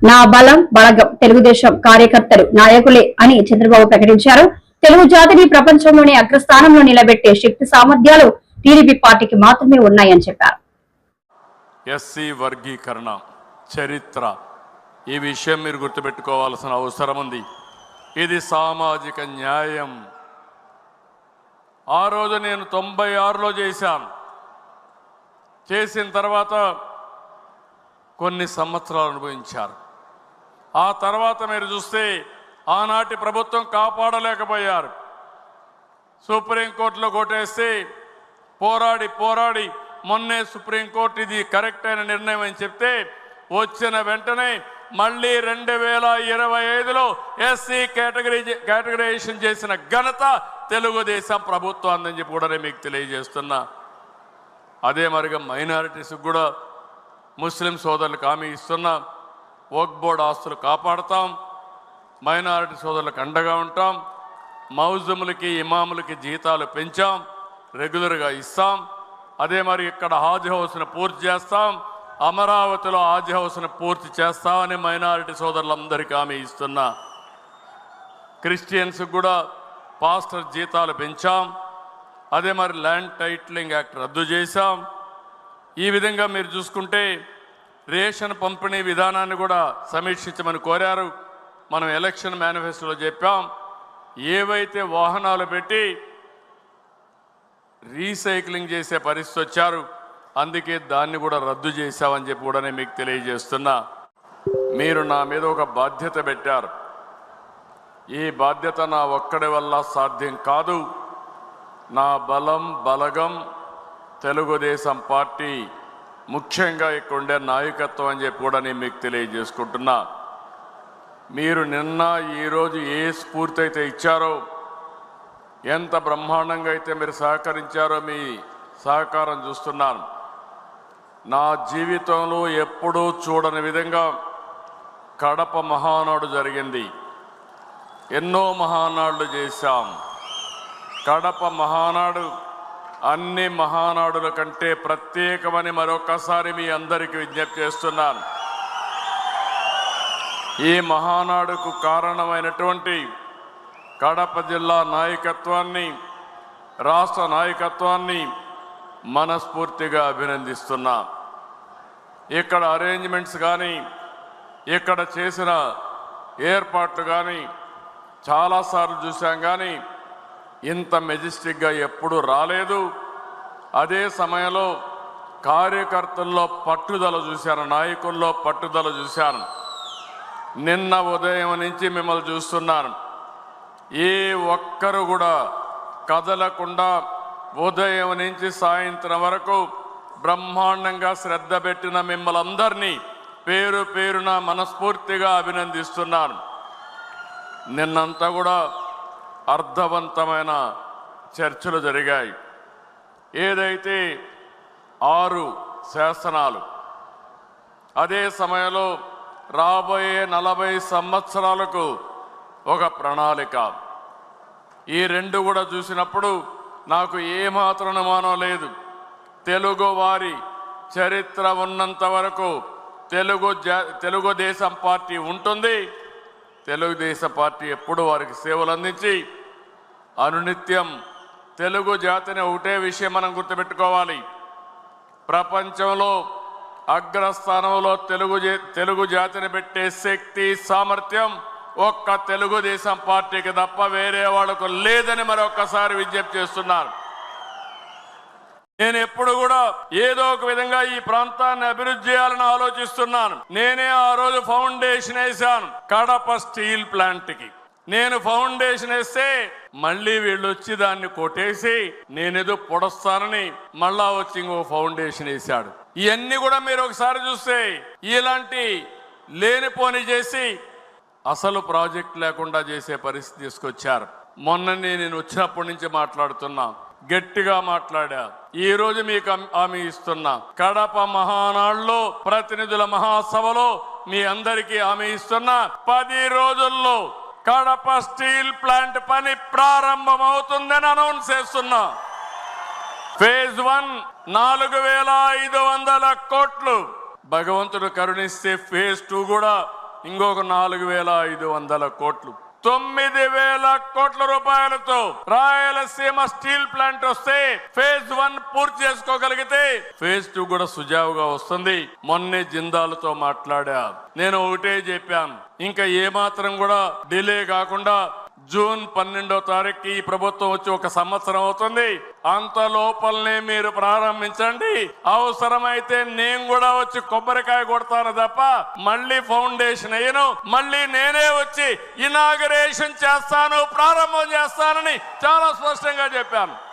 నా బలం బలగం తెలుగుదేశం కార్యకర్తలు నాయకులే అని చంద్రబాబు ప్రకటించారు. తెలుగు జాతిని ప్రపంచంలోనే అగ్రస్థానంలో నిలబెట్టే శక్తి సామర్థ్యాలు టీడీపీ పార్టీకి మాత్రమే ఉన్నాయని చెప్పారు. ఎస్సీ వర్గీకరణ చరిత్ర ఈ విషయం మీరు గుర్తుపెట్టుకోవాల్సిన అవసరం ఉంది. ఇది సామాజిక న్యాయం. ఆ రోజు నేను తొంభై ఆరులో చేశాను. చేసిన తర్వాత కొన్ని సంవత్సరాలు అనుభవించారు. ఆ తర్వాత మీరు చూస్తే ఆనాటి ప్రభుత్వం కాపాడలేకపోయారు. సుప్రీంకోర్టులో కొట్టేస్తే పోరాడి పోరాడి మొన్నే సుప్రీంకోర్టు ఇది కరెక్ట్ అయిన నిర్ణయం అని చెప్తే వచ్చిన వెంటనే మళ్ళీ రెండు వేల ఇరవై ఐదులో ఎస్సీ కేటగిరీ కేటగరైజేషన్ చేసిన ఘనత తెలుగుదేశం ప్రభుత్వం చెప్పి కూడా నేను మీకు తెలియజేస్తున్నా. అదే మరిగా మైనారిటీస్కి కూడా ముస్లిం సోదరులకు హామీ ఇస్తున్నా. వర్క్ బోర్డ్ ఆస్తులు కాపాడతాం మైనారిటీ సోదరులకు అండగా ఉంటాం మౌజములకి ఇమాములకి జీతాలు పెంచాం రెగ్యులర్గా ఇస్తాం. అదే మరి ఇక్కడ హాజ్ హౌస్ను పూర్తి చేస్తాం అమరావతిలో హాజ్ హౌస్ను పూర్తి చేస్తామని మైనారిటీ సోదరులందరికీ ఆమె ఇస్తున్నా. క్రిస్టియన్స్ కూడా పాస్టర్ జీతాలు పెంచాం అదే మరి ల్యాండ్ టైటిలింగ్ యాక్ట్ రద్దు చేశాం. ఈ విధంగా మీరు చూసుకుంటే రేషన్ పంపిణీ విధానాన్ని కూడా సమీక్షించమని కోరారు. మనం ఎలక్షన్ మేనిఫెస్టోలో చెప్పాం. ఏవైతే వాహనాలు పెట్టి రీసైక్లింగ్ చేసే పరిస్థితి వచ్చారు అందుకే దాన్ని కూడా రద్దు చేశామని చెప్పి కూడా నేను మీకు తెలియజేస్తున్నా. మీరు నా మీద ఒక బాధ్యత పెట్టారు. ఈ బాధ్యత నా ఒక్కడి వల్ల సాధ్యం కాదు. నా బలం బలగం తెలుగుదేశం పార్టీ ముఖ్యంగా ఇక్కడ ఉండే నాయకత్వం అని చెప్పి కూడా నేను మీకు తెలియజేసుకుంటున్నా. మీరు నిన్న ఈరోజు ఏ స్ఫూర్తి అయితే ఇచ్చారో ఎంత బ్రహ్మాండంగా అయితే మీరు సహకరించారో మీ సహకారం చూస్తున్నాను. నా జీవితంలో ఎప్పుడూ చూడని విధంగా కడప మహానాడు జరిగింది. ఎన్నో మహానాడులు చేశాం. కడప మహానాడు అన్ని మహానాడుల కంటే ప్రత్యేకమని మరొకసారి మీ అందరికీ విజ్ఞప్తి చేస్తున్నాను. ఈ మహానాడుకు కారణమైనటువంటి కడప జిల్లా నాయకత్వాన్ని రాష్ట్ర నాయకత్వాన్ని మనస్ఫూర్తిగా అభినందిస్తున్నా. ఇక్కడ అరేంజ్మెంట్స్ కానీ ఇక్కడ చేసిన ఏర్పాట్లు కానీ చాలాసార్లు చూసాం కానీ ఇంత మెజెస్టిక్గా ఎప్పుడు రాలేదు. అదే సమయంలో కార్యకర్తల్లో పట్టుదల చూశాను నాయకుల్లో పట్టుదల చూశాను. నిన్న ఉదయం నుంచి మిమ్మల్ని చూస్తున్నాను. ఏ ఒక్కరు కూడా కదలకుండా ఉదయం నుంచి సాయంత్రం వరకు బ్రహ్మాండంగా శ్రద్ధ పెట్టిన మిమ్మల్ని అందరినీ పేరు పేరున మనస్ఫూర్తిగా అభినందిస్తున్నాను. నిన్నంతా కూడా అర్థవంతమైన చర్చలు జరిగాయి. ఏదైతే ఆరు శాసనాలు అదే సమయంలో రాబోయే నలభై సంవత్సరాలకు ఒక ప్రణాళిక. ఈ రెండు కూడా చూసినప్పుడు నాకు ఏమాత్రం అనుమానం లేదు. తెలుగు వారి చరిత్ర ఉన్నంత వరకు తెలుగు జా తెలుగుదేశం పార్టీ ఉంటుంది. తెలుగుదేశం పార్టీ ఎప్పుడు వారికి సేవలు అందించి అనునిత్యం తెలుగు జాతిని ఒకటే విషయం మనం గుర్తుపెట్టుకోవాలి. ప్రపంచంలో అగ్రస్థానంలో తెలుగు జే- తెలుగు జాతిని పెట్టే శక్తి సామర్థ్యం ఒక్క తెలుగుదేశం పార్టీకి తప్ప వేరే వాళ్ళకు లేదని మరొకసారి విజ్ఞప్తి చేస్తున్నారు. నేను ఎప్పుడు కూడా ఏదో ఒక విధంగా ఈ ప్రాంతాన్ని అభివృద్ధి చేయాలని ఆలోచిస్తున్నాను. నేనే ఆ రోజు ఫౌండేషన్ వేశాను. కడప స్టీల్ ప్లాంట్కి. నేను ఫౌండేషన్ వేస్తే మళ్ళీ వీళ్ళు వచ్చి దాన్ని కొట్టేసి నేనేదో పొడస్తానని మళ్ళా వచ్చి ఇంకో ఫౌండేషన్ వేశాడు. ఇవన్నీ కూడా మీరు ఒకసారి చూస్తే ఇలాంటి లేనిపోని చేసి అసలు ప్రాజెక్ట్ లేకుండా చేసే పరిస్థితి తీసుకొచ్చారు. మొన్ననే నేను వచ్చినప్పటి నుంచి మాట్లాడుతున్నా. గట్టిగా మాట్లాడా. ఈ రోజు మీకు హామీ ఇస్తున్నా. కడప మహానాడులో ప్రతినిధుల మహాసభలో మీ అందరికీ హామీ ఇస్తున్నా. పది రోజుల్లో కడప స్టీల్ ప్లాంట్ పని ప్రారంభమవుతుందని అనౌన్స్ చేస్తున్నా. ఫేజ్ వన్ నాలుగు వేల ఐదు వందల కోట్లు. భగవంతుడు కరుణిస్తే ఫేజ్ టూ కూడా ఇంకొక నాలుగు వేల ఐదు వందల కోట్లు. తొమ్మిది వేల కోట్ల రూపాయలతో రాయలసీమ స్టీల్ ప్లాంట్ వస్తే ఫేజ్ వన్ పూర్తి చేసుకోగలిగితే ఫేజ్ టూ కూడా సుజావుగా వస్తుంది. మొన్నే జిందాలతో మాట్లాడా. నేను ఒకటే చెప్పాను. ఇంకా ఏమాత్రం కూడా డిలే కాకుండా జూన్ పన్నెండో తారీఖు ఈ ప్రభుత్వం వచ్చి ఒక సంవత్సరం అవుతుంది. అంత లోపలనే మీరు ప్రారంభించండి. అవసరమైతే నేను కూడా వచ్చి కొబ్బరికాయ కొడతాను తప్ప మళ్ళీ ఫౌండేషన్ అయ్యను మళ్ళీ నేనే వచ్చి ఇనాగరేషన్ చేస్తాను ప్రారంభం చేస్తానని చాలా స్పష్టంగా చెప్పాను.